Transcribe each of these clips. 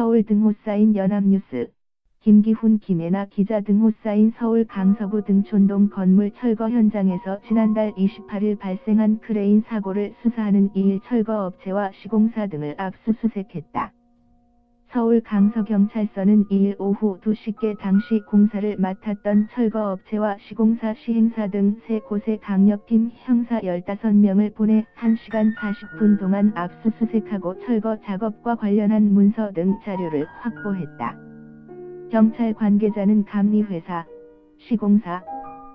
서울 등호 쌓인 연합뉴스 김기훈 김혜나 기자 등호 쌓인 서울 강서구 등 촌동 건물 철거 현장에서 지난달 28일 발생한 크레인 사고를 수사하는 2일 철거 업체와 시공사 등을 압수수색했다. 서울 강서경찰서는 2일 오후 2시께 당시 공사를 맡았던 철거업체와 시공사 시행사 등세 곳의 강력팀 형사 15명을 보내 1시간 40분 동안 압수수색하고 철거 작업과 관련한 문서 등 자료를 확보했다. 경찰 관계자는 감리회사, 시공사,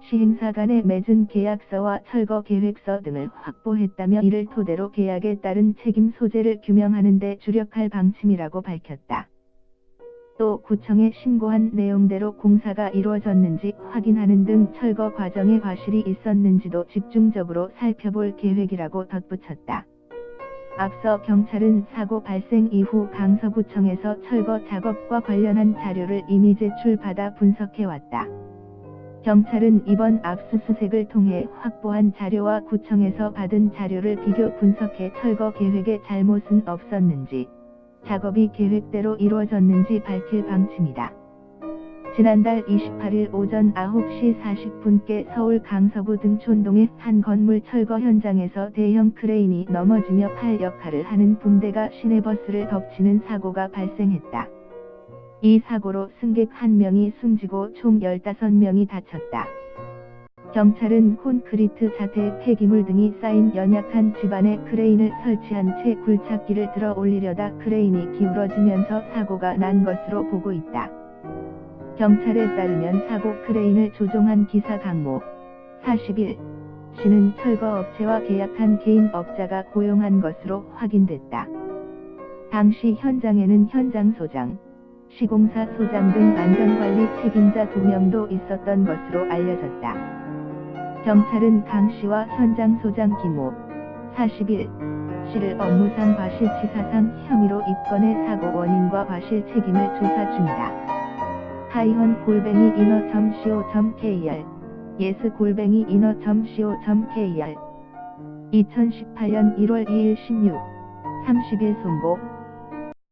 시행사 간에 맺은 계약서와 철거 계획서 등을 확보했다며 이를 토대로 계약에 따른 책임 소재를 규명하는 데 주력할 방침이라고 밝혔다. 또 구청에 신고한 내용대로 공사가 이루어졌는지 확인하는 등 철거 과정에 과실이 있었는지도 집중적으로 살펴볼 계획이라고 덧붙였다. 앞서 경찰은 사고 발생 이후 강서구청에서 철거 작업과 관련한 자료를 이미 제출받아 분석해왔다. 경찰은 이번 압수수색을 통해 확보한 자료와 구청에서 받은 자료를 비교 분석해 철거 계획에 잘못은 없었는지, 작업이 계획대로 이루어졌는지 밝힐 방침이다. 지난달 28일 오전 9시 40분께 서울 강서구 등촌동의 한 건물 철거 현장에서 대형 크레인이 넘어지며 팔 역할을 하는 붕대가 시내버스를 덮치는 사고가 발생했다. 이 사고로 승객 1명이 숨지고 총 15명이 다쳤다. 경찰은 콘크리트 자태 폐기물 등이 쌓인 연약한 집안에 크레인을 설치한 채 굴착기를 들어 올리려다 크레인이 기울어지면서 사고가 난 것으로 보고 있다. 경찰에 따르면 사고 크레인을 조종한 기사 강모 41 씨는 철거업체와 계약한 개인 업자가 고용한 것으로 확인됐다. 당시 현장에는 현장 소장, 시공사 소장 등 안전관리 책임자 2명도 있었던 것으로 알려졌다. 경찰은 강 씨와 현장 소장 김모 41 씨를 업무상 과실치사상 혐의로 입건해 사고 원인과 과실 책임을 조사 중이다. 하이원 골뱅이 인어.co.kr 예스 골뱅이 인어.co.kr 2018년 1월 2일 16, 30일 송고